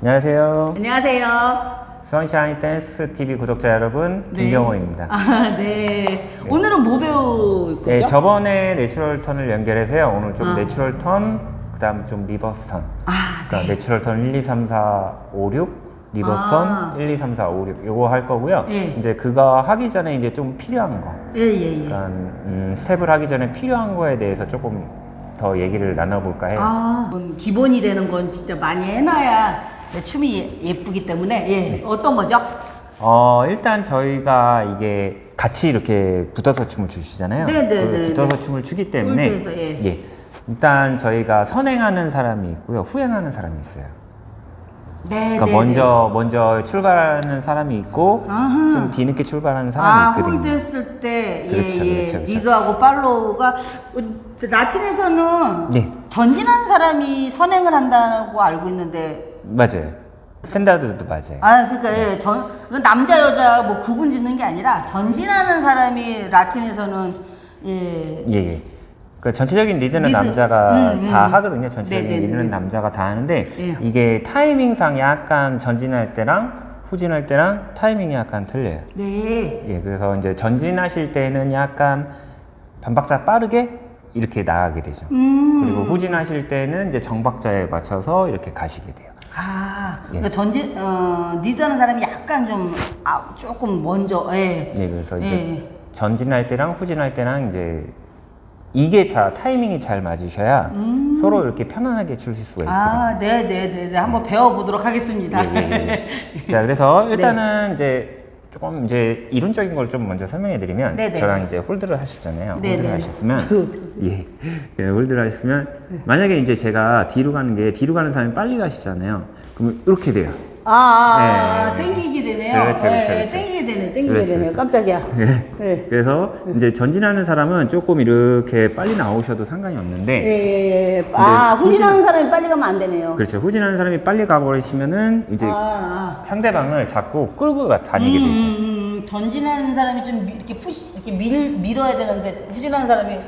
안녕하세요. 안녕하세요. 선샤인 댄스 TV 구독자 여러분, 네. 김경호입니다. 아, 네. 오늘은 뭐 배울 거죠? 네, 저번에 내추럴 턴을 연결해서요. 오늘 좀 아. 내추럴 턴, 그다음 좀 리버스 턴. 아, 그러니까 내추럴 턴 1, 2, 3, 4, 5, 6, 리버스 아. 턴 1, 2, 3, 4, 5, 6 요거 할 거고요. 예. 이제 그거 하기 전에 이제 좀 필요한 거. 예, 예, 예. 그러니까 음, 스텝을 하기 전에 필요한 거에 대해서 조금 더 얘기를 나눠볼까 해요. 아, 음, 기본이 되는 건 진짜 많이 해놔야 춤이 예- 예쁘기 때문에 네. 예, 어떤 거죠? 어, 일단 저희가 이게 같이 이렇게 붙어서 춤을 추시잖아요. 네, 네, 그 네, 붙어서 네. 춤을 추기 때문에 홀드에서, 예. 일단 저희가 선행하는 사람이 있고요. 후행하는 사람이 있어요. 네, 그러니까 네, 먼저 먼저 출발하는 사람이 있고 아하. 좀 뒤늦게 출발하는 아, 사람이 있거든요. 홀드 했을 때 예, 그렇죠, 예. 그렇죠, 그렇죠. 리드하고 팔로우가 어, 라틴에서는 네. 전진하는 사람이 선행을 한다고 알고 있는데 맞아요. 샌다드도 맞아요. 아, 그러니까 예, 전 남자 여자 뭐 구분 짓는 게 아니라 전진하는 사람이 라틴에서는 예. 예, 예. 그 전체적인 리드는 리드. 남자가 음, 다 음. 하거든요. 전체적인 네네네네. 리드는 남자가 다 하는데 예. 이게 타이밍상 약간 전진할 때랑 후진할 때랑 타이밍이 약간 틀려요. 네. 예, 그래서 이제 전진하실 때는 약간 반박자 빠르게 이렇게 나가게 되죠. 음. 그리고 후진하실 때는 이제 정박자에 맞춰서 이렇게 가시게 돼요. 아, 예. 그러니까 전진 어, 리드하는 사람이 약간 좀 아, 조금 먼저 예. 예, 그래서 이제 예. 전진할 때랑 후진할 때랑 이제 이게 자 타이밍이 잘 맞으셔야 서로 이렇게 편안하게 추실 수가 있거든요. 음. 아, 네, 네, 네, 네. 한번 배워 보도록 하겠습니다. 예, 예, 예. 자, 그래서 일단은 이제 조금 이제 이론적인 걸 좀 먼저 설명해 드리면 네네. 저랑 이제 홀드를 하셨잖아요. 네네. 홀드를 하셨으면 예. 예, 홀드를 하셨으면 만약에 이제 제가 뒤로 가는 게 뒤로 가는 사람이 빨리 가시잖아요. 그러면 이렇게 돼요. 아, 아, 아, 네. 땡기게 되네요. 그렇죠, 그렇죠, 예, 그렇죠. 땡기게 되네, 땡기게 그렇죠, 되네요. 그렇죠. 깜짝이야. 예. 예. 그래서 이제 전진하는 사람은 조금 이렇게 빨리 나오셔도 상관이 예, 없는데 예, 예. 아, 근데 후진하는 사람이 빨리 가면 안 되네요. 그렇죠. 후진하는 사람이 빨리 가버리시면은 이제 아, 아. 상대방을 자꾸 끌고 가- 다니게 되죠. 음, 전진하는 사람이 좀 미- 이렇게 푸시 이렇게 밀 밀어야 되는데 후진하는 사람이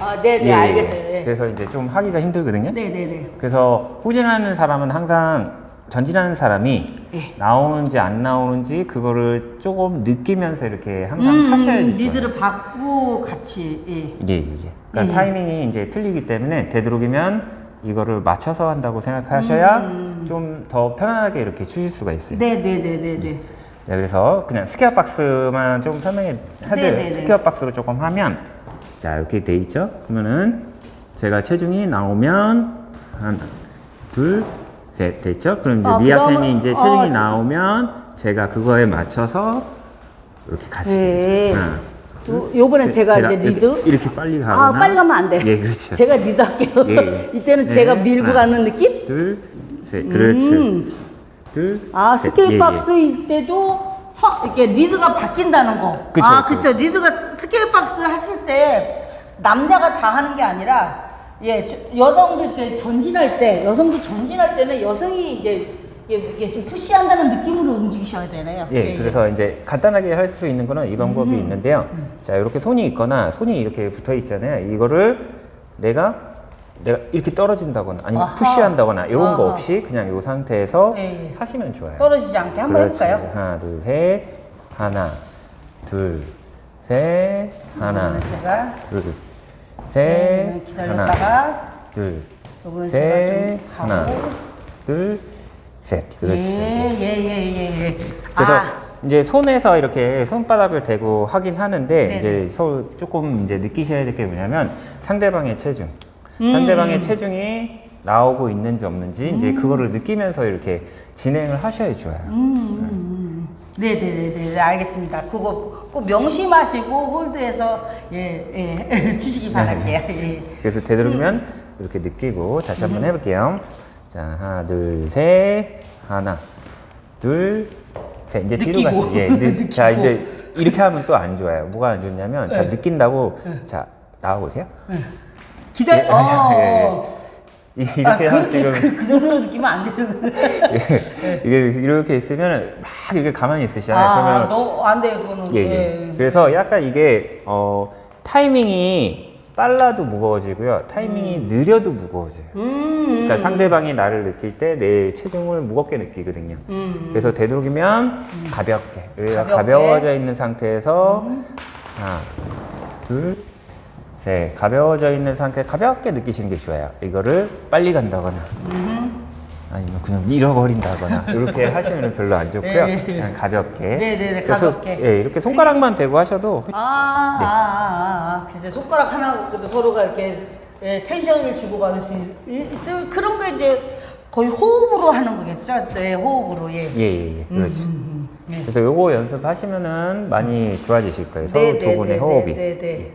아, 네, 네, 예, 알겠어요. 예. 예. 그래서 이제 좀 하기가 힘들거든요. 네, 네, 네. 그래서 후진하는 사람은 항상 전진하는 사람이 예. 나오는지 안 나오는지 그거를 조금 느끼면서 이렇게 항상 하셔야지 좋아요. 음, 리드를 받고 같이 예. 예, 예. 그러니까 예. 타이밍이 이제 틀리기 때문에 되도록이면 이거를 맞춰서 한다고 생각하셔야 음. 좀 더 편안하게 이렇게 추실 수가 있어요. 네, 네, 네, 네, 네. 자, 그래서 그냥 스퀘어 박스만 좀 설명해 네, 네, 네. 스퀘어 박스로 조금 하면 자 이렇게 돼 있죠. 그러면은 제가 체중이 나오면 하나, 둘, 셋 됐죠. 그럼 이제 아, 미아 그러면- 쌤이 이제 어, 체중이 지- 나오면 제가 그거에 맞춰서 이렇게 가시게 네. 되죠. 요- 요번엔 제 가, 이제 이렇게- 리드. 이렇게 빨리 가거나 아, 빨리 가면 안 돼. 예, 그렇죠. 제가 리드 할게요. 예, 예. 이때는 네, 제가 밀고 하나. 가는 느낌? 둘, 셋, 그렇지. 음. 둘, 아, 셋. 스케일 예, 예. 때도 서, 이렇게 리드가 바뀐다는 거. 그쵸, 아, 그쵸. 그쵸. 리드가 스케일 박스 했을 때 남자가 다 하는 게 아니라 예, 저- 여성도 이렇게 전진할 때, 여성도 전진할 때는 여성이 이제 이게, 좀 푸시한다는 느낌으로 움직이셔야 되네요. 예, 그래서 이제 간단하게 할 수 있는 거는 이 방법이 음. 있는데요. 자, 이렇게 손이 있거나 손이 이렇게 붙어 있잖아요. 이거를 내가 내가 이렇게 떨어진다거나 아니면 아하. 푸시한다거나 이런 거 아하. 없이 그냥 이 상태에서 예, 예. 하시면 좋아요. 떨어지지 않게 한번 그렇지, 해볼까요? 하나, 둘, 셋. 하나, 둘, 셋. 하나, 제가 둘, 네, 셋. 하나, 기다렸다가 둘, 요거는 셋. 제가 좀 하나, 둘, 셋. 그렇지. 예, 예, 예, 예, 예. 그래서 아, 이제 손에서 이렇게 손바닥을 대고 하긴 하는데 네네. 이제 서 조금 이제 느끼셔야 될 게 뭐냐면 상대방의 체중, 음. 상대방의 체중이 나오고 있는지 없는지 이제 그거를 느끼면서 이렇게 진행을 하셔야 좋아요. 음. 네네네네 알겠습니다. 그거 꼭 명심하시고 홀드해서 예, 예, 주시기 바랄게요. 예. 그래서 되도록이면 이렇게 느끼고 다시 한번 해볼게요. 자 하나 둘셋 하나 둘셋 이제 뒤로 느끼고. 가시. 예, 느, 자 느끼고. 이제 이렇게 하면 또 안 좋아요. 뭐가 안 좋냐면 자 네. 느낀다고 자 나와 보세요. 기다려. 예, 어. 예, 예. 이- 이렇게 아, 그렇게 지금 그, 그 정도로 느끼면 안 되는데. 예, 이게 이렇게 있으면 막 이렇게 가만히 있으시잖아요. 아, 그러면 너안 돼, 그거는. 예, 예. 그래서 약간 이게 어 타이밍이 빨라도 무거워지고요. 타이밍이 느려도 무거워져요. 음. 그러니까 상대방이 나를 느낄 때 내 체중을 무겁게 느끼거든요. 그래서 되도록이면 가볍게, 여기가 가볍게. 가벼워져 있는 상태에서 하나, 둘, 셋. 가벼워져 있는 상태 가볍게 느끼시는 게 좋아요. 이거를 빨리 간다거나 아니면 그냥 잃어버린다거나 이렇게 하시면 별로 안 좋고요. 네. 그냥 가볍게. 네 네네, 그래서 가볍게. 예, 이렇게 손가락만 대고 하셔도 아, 네. 아, 아, 아, 진짜 손가락 하나 갖고도 서로가 이렇게 예, 텐션을 주고받을 수 있, 있을 그런 게 이제 거의 호흡으로 하는 거겠죠? 네, 호흡으로 예. 예, 예, 예. 그렇지. 음, 예. 그래서 요거 연습하시면은 많이 좋아지실 거예요. 서로 두 분의 호흡이. 네, 네.